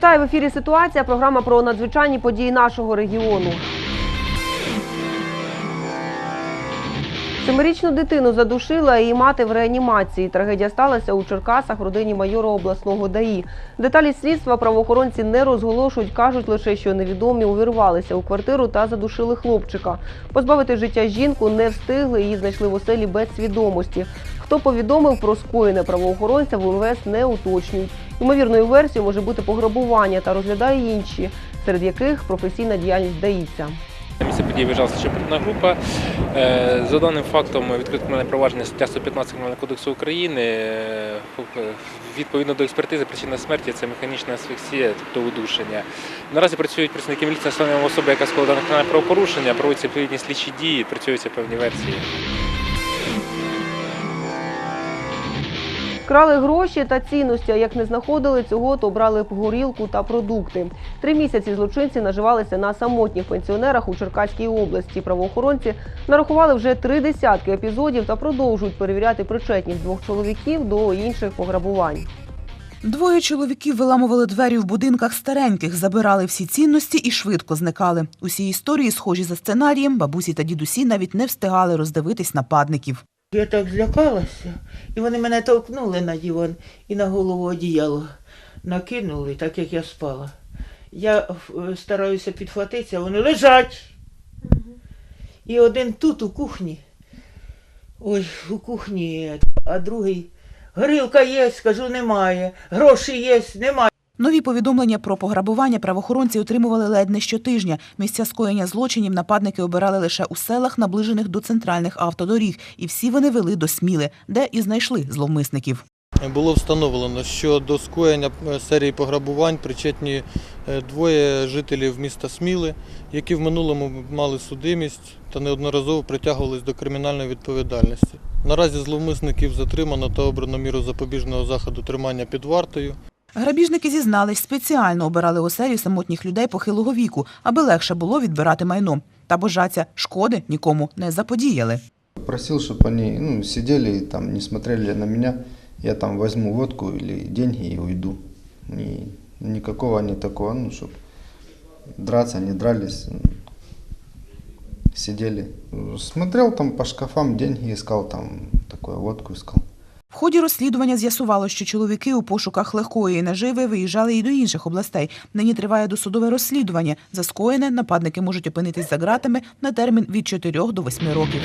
Вітаю в ефірі. Ситуація. Програма про надзвичайні події нашого регіону. Семирічну дитину задушила її мати в реанімації. Трагедія сталася у Черкасах, родині майора обласного ДАІ. Деталі слідства правоохоронці не розголошують, кажуть лише, що невідомі увірвалися у квартиру та задушили хлопчика. Позбавити життя жінку не встигли. Її знайшли в оселі без свідомості. Хто повідомив про скоєне правоохоронця в УМВС не уточнюють. Ймовірною версією може бути пограбування та розглядає інші, серед яких професійна діяльність дається. Місце події виїжджала слідчо-оперативна група. Е, За даним фактом відкрито кримінальне провадження стаття 115 Кримінального кодексу України. Е, Відповідно до експертизи, причина смерті це механічна асфіксія, тобто удушення. Наразі працюють працівники міліції встановлюємо особи, яка складала кримінальне правопорушення, проводяться відповідні слідчі дії, працюються певні версії. Крали гроші та цінності. а Як не знаходили цього, то брали горілку та продукти. Три місяці злочинці наживалися на самотніх пенсіонерах у Черкаській області. Правоохоронці нарахували вже три десятки епізодів та продовжують перевіряти причетність двох чоловіків до інших пограбувань. Двоє чоловіків виламували двері в будинках стареньких, забирали всі цінності і швидко зникали. Усі історії схожі за сценарієм. Бабусі та дідусі навіть не встигали роздивитись нападників. Я так злякалася, і вони мене толкнули на диван і на голову одіяло накинули, так як я спала. Я е, стараюся підхватитися, вони лежать. І один тут, у кухні. Ой, у кухні, а другий. Горілка є, скажу, немає. Гроші є, немає. Нові повідомлення про пограбування правоохоронці отримували ледь не щотижня. Місця скоєння злочинів нападники обирали лише у селах, наближених до центральних автодоріг, і всі вони вели до Сміли, де і знайшли зловмисників. Було встановлено, що до скоєння е, серії пограбувань причетні е, двоє жителів міста Сміли, які в минулому мали судимість та неодноразово притягувались до кримінальної відповідальності. Наразі зловмисників затримано та обрано міру запобіжного заходу тримання під вартою. Грабіжники зізнались, спеціально обирали оселі самотніх людей похилого віку, аби легше було відбирати майно. Та божаться, шкоди нікому не заподіяли. Просил, чтобы они ну, сидели и там не смотрели на меня. Я там возьму водку или деньги и уйду. И никакого они такого, ну, чтобы драться, не дрались. м, Сидели. Смотрел там по шкафам, деньги искал, там такое, водку искал. В ході розслідування з'ясувало, що чоловіки у пошуках легкої наживи виїжджали і до інших областей. Нині триває досудове розслідування. За скоєне нападники можуть опинитись за ґратами на термін від 4 до 8 років.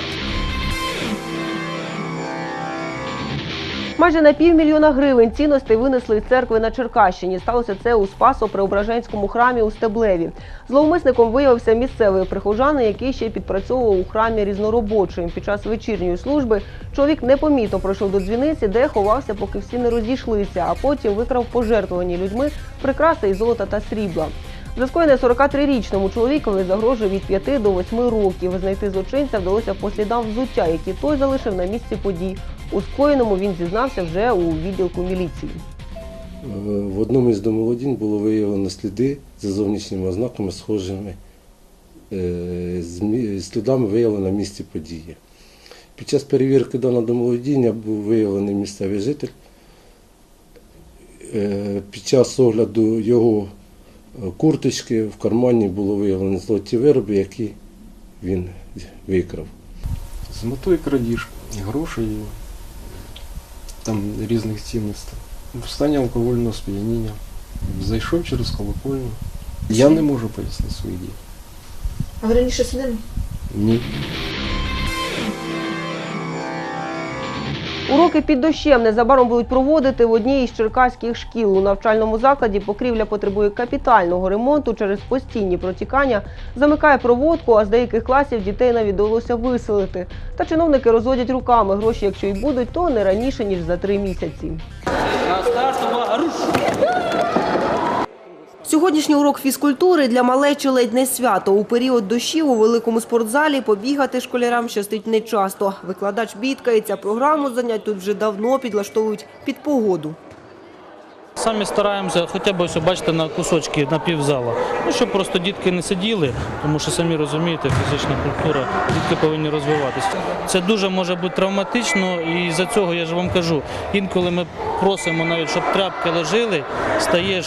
Майже на півмільйона гривень цінностей винесли із церкви на Черкащині. Сталося це у Спасо-Преображенському храмі у Стеблеві. Зловмисником виявився місцевий прихожанин, який ще підпрацьовував у храмі різноробочим. Під час вечірньої служби чоловік непомітно пройшов до дзвіниці, де ховався, поки всі не розійшлися, а потім викрав пожертвовані людьми прикраси із золота та срібла. За скоєне 43-річному чоловікові загрожує від 5 до 8 років. Знайти злочинця вдалося по слідам взуття, які той залишив на місці подій. У скоєному він зізнався вже у відділку міліції. В одному із домоволодінь було виявлено сліди за зовнішніми ознаками, схожими е, з слідами виявлено на місці події. Під час перевірки даного домоволодіння був виявлений місцевий житель. Е, Під час огляду його е, курточки в кармані було виявлено золоті вироби, які він викрав. з метою крадіжки, грошей, там різних цінностей. В стані алкогольного сп'яніння. Зайшов через колокольню. Я не можу пояснити свої дії. А ви раніше судили? Ні. Уроки під дощем незабаром будуть проводити в одній із черкаських шкіл. У навчальному закладі покрівля потребує капітального ремонту через постійні протікання. Замикає проводку, а з деяких класів дітей навіть довелося виселити. Та чиновники розводять руками. Гроші, якщо й будуть, то не раніше ніж за три місяці. Сьогоднішній урок фізкультури для малечі ледь не свято. У період дощів у великому спортзалі побігати школярам щастить нечасто. Викладач бідкається, програму занять тут вже давно підлаштовують під погоду. Самі стараємося, хоча б ось бачите на кусочки на півзала. Ну щоб просто дітки не сиділи, тому що самі розумієте, фізична культура, дітки повинні розвиватися. Це дуже може бути травматично, і за цього я ж вам кажу. Інколи ми просимо навіть, щоб тряпки лежали, стаєш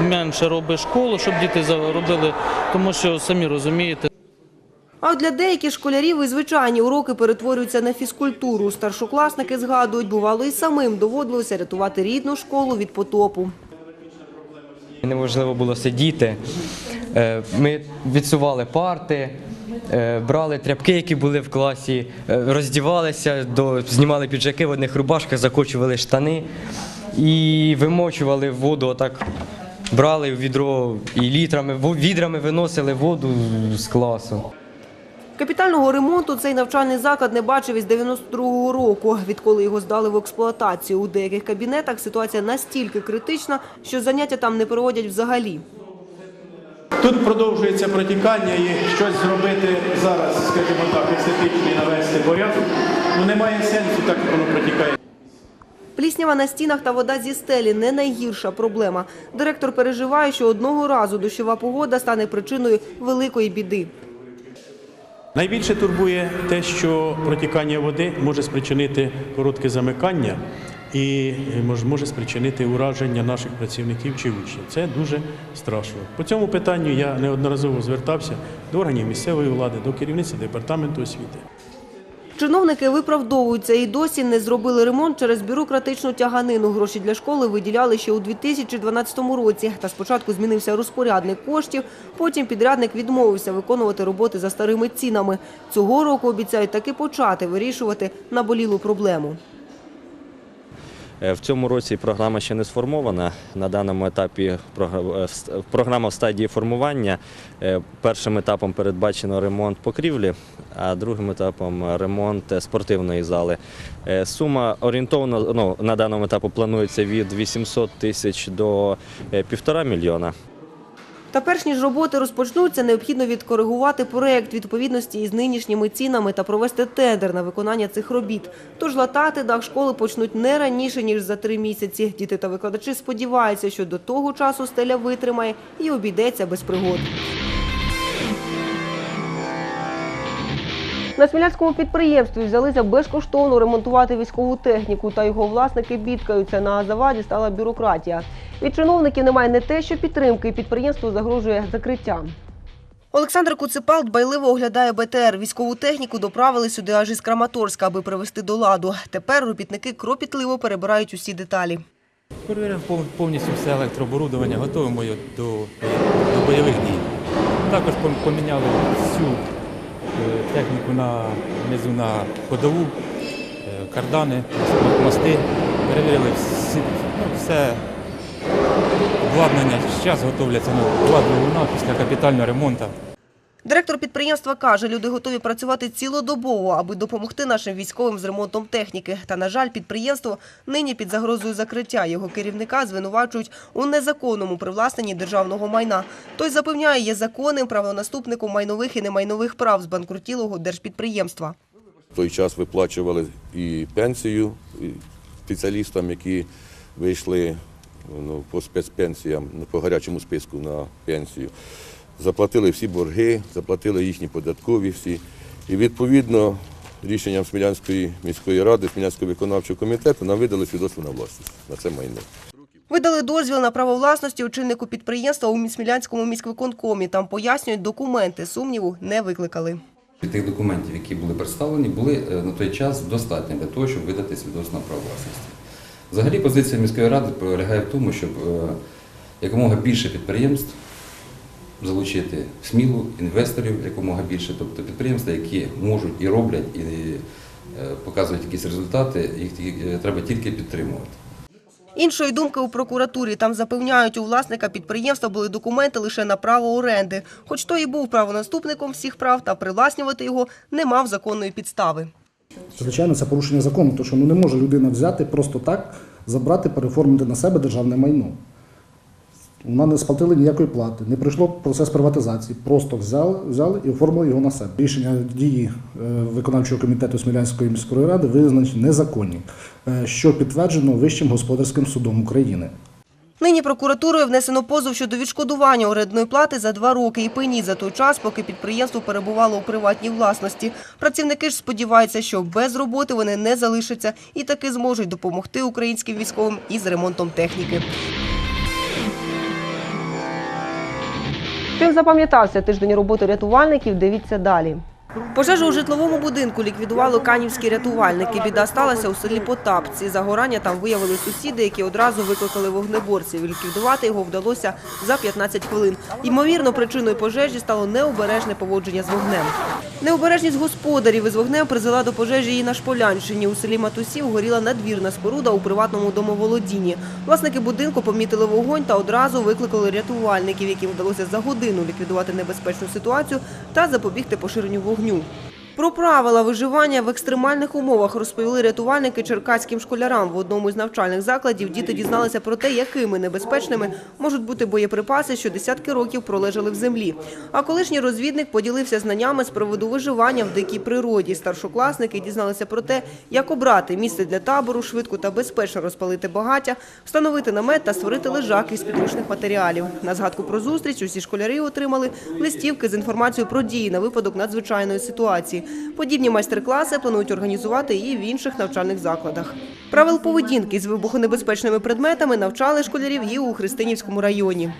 менше робиш школу, щоб діти робили, тому що самі розумієте. А от для деяких школярів і звичайні уроки перетворюються на фізкультуру. Старшокласники згадують, бувало і самим доводилося рятувати рідну школу від потопу. Неможливо було сидіти. Е, Ми відсували парти, е, брали тряпки, які були в класі, е, роздівалися, знімали піджаки в одних рубашках, закочували штани і вимочували воду. Отак брали в відро і літрами, відрами виносили воду з класу. Капітального ремонту цей навчальний заклад не бачив із 92-го року, відколи його здали в експлуатацію. У деяких кабінетах ситуація настільки критична, що заняття там не проводять взагалі. Тут продовжується протікання і щось зробити зараз, скажімо так, естетично і навести порядок. Ну немає сенсу, так як воно протікає. Пліснява на стінах та вода зі стелі не найгірша проблема. Директор переживає, що одного разу дощова погода стане причиною великої біди. Найбільше турбує те, що протікання води може спричинити коротке замикання і е, може спричинити ураження наших працівників чи учнів. Це дуже страшно. По цьому питанню я неодноразово звертався до органів місцевої влади, до керівництва департаменту освіти. Чиновники виправдовуються і досі не зробили ремонт через бюрократичну тяганину. Гроші для школи виділяли ще у 2012 році. Та спочатку змінився розпорядник коштів, потім підрядник відмовився виконувати роботи за старими цінами. Цього року обіцяють таки почати вирішувати наболілу проблему. Е, В цьому році програма ще не сформована. На даному етапі е, програма в стадії формування. Е, Першим етапом передбачено ремонт покрівлі, а другим етапом ремонт спортивної зали. Сума орієнтовно ну, на даному етапі планується від 800 тисяч до е, півтора мільйона. Та перш ніж роботи розпочнуться, необхідно відкоригувати проект відповідності із нинішніми цінами та провести тендер на виконання цих робіт. Тож латати дах школи почнуть не раніше, ніж за три місяці. Діти та викладачі сподіваються, що до того часу стеля витримає і обійдеться без пригод. На смілянському підприємстві взялися безкоштовно ремонтувати військову техніку, та його власники бідкаються. На заваді стала бюрократія. Від чиновників немає не те, що підтримки, і підприємство загрожує закриттям. Олександр Куцепал дбайливо оглядає БТР. Військову техніку доправили сюди аж із Краматорська, аби привести до ладу. Тепер робітники кропітливо перебирають усі деталі. Перевіряємо повністю все електрооборудовання, готуємо його до, до бойових дій. Також поміняли всю е, техніку на внизу на ходову, е, кардани, мости, перевірили всі, ну, все обладнання. Зараз готовляться ну, два двигуна після капітального ремонту. Директор підприємства каже, люди готові працювати цілодобово, аби допомогти нашим військовим з ремонтом техніки. Та, на жаль, підприємство нині під загрозою закриття. Його керівника звинувачують у незаконному привласненні державного майна. Той запевняє, є законним правонаступником майнових і немайнових прав збанкрутілого держпідприємства. В той час виплачували і пенсію спеціалістам, які вийшли ну, по спецпенсіям, ну, по гарячому списку на пенсію. Заплатили всі борги, заплатили їхні податкові всі. І відповідно рішенням Смілянської міської ради, Смілянського виконавчого комітету нам видали свідоцтво на власність на це майно. Видали дозвіл на право власності очільнику підприємства у Смілянському міськвиконкомі. Там пояснюють, документи сумніву не викликали. Тих документів, які були представлені, були е, на той час достатньо для того, щоб видати свідоцтво на право власності. Взагалі позиція міської ради полягає в тому, щоб е, якомога більше підприємств залучити в смілу інвесторів якомога більше, тобто підприємства, які можуть і роблять, і е, показують якісь результати, їх е, треба тільки підтримувати. Іншої думки у прокуратурі там запевняють, у власника підприємства були документи лише на право оренди. Хоч той і був правонаступником всіх прав, та привласнювати його не мав законної підстави. Звичайно, це порушення закону, тому що ну, не може людина взяти просто так, забрати, переформити на себе державне майно. Вона не сплатила ніякої плати, не пройшло процес приватизації. Просто взяли, взяли і оформили його на себе. Рішення дії е, виконавчого комітету Смілянської міської ради визначені незаконні, е, що підтверджено Вищим господарським судом України. Нині прокуратурою внесено позов щодо відшкодування орендної плати за два роки і пені за той час, поки підприємство перебувало у приватній власності. Працівники ж сподіваються, що без роботи вони не залишаться і таки зможуть допомогти українським військовим із ремонтом техніки. Чим запам'ятався тиждень роботи рятувальників, дивіться далі. Пожежу у житловому будинку ліквідували канівські рятувальники. Біда сталася у селі Потапці. Загорання там виявили сусіди, які одразу викликали вогнеборців. Ліквідувати його вдалося за 15 хвилин. Ймовірно, причиною пожежі стало необережне поводження з вогнем. Необережність господарів із вогнем призвела до пожежі і на Шполянщині. У селі Матусів горіла надвірна споруда у приватному домоволодінні. Власники будинку помітили вогонь та одразу викликали рятувальників, яким вдалося за годину ліквідувати небезпечну ситуацію та запобігти поширенню вогню. nenhum. Про правила виживання в екстремальних умовах розповіли рятувальники черкаським школярам. В одному з навчальних закладів діти дізналися про те, якими небезпечними можуть бути боєприпаси, що десятки років пролежали в землі. А колишній розвідник поділився знаннями з приводу виживання в дикій природі. Старшокласники дізналися про те, як обрати місце для табору, швидко та безпечно розпалити багаття, встановити намет та створити лежак із підручних матеріалів. На згадку про зустріч усі школярі отримали листівки з інформацією про дії на випадок надзвичайної ситуації. Подібні майстер-класи планують організувати і в інших навчальних закладах. Правил поведінки з вибухонебезпечними предметами навчали школярів і у Христинівському районі.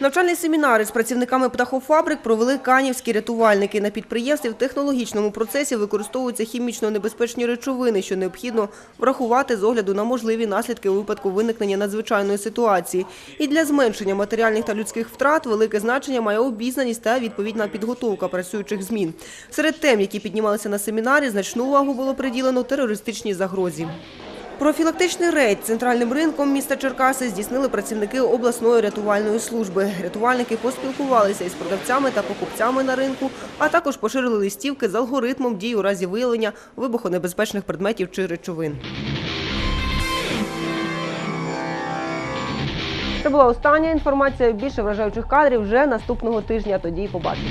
Навчальний семінар із працівниками птахофабрик провели канівські рятувальники. На підприємстві в технологічному процесі використовуються хімічно небезпечні речовини, що необхідно врахувати з огляду на можливі наслідки у випадку виникнення надзвичайної ситуації. І для зменшення матеріальних та людських втрат велике значення має обізнаність та відповідна підготовка працюючих змін. Серед тем, які піднімалися на семінарі, значну увагу було приділено терористичній загрозі. Профілактичний рейд центральним ринком міста Черкаси здійснили працівники обласної рятувальної служби. Рятувальники поспілкувалися із продавцями та покупцями на ринку, а також поширили листівки з алгоритмом дій у разі виявлення вибухонебезпечних предметів чи речовин. Це була остання інформація. Більше вражаючих кадрів вже наступного тижня. Тоді побачимо.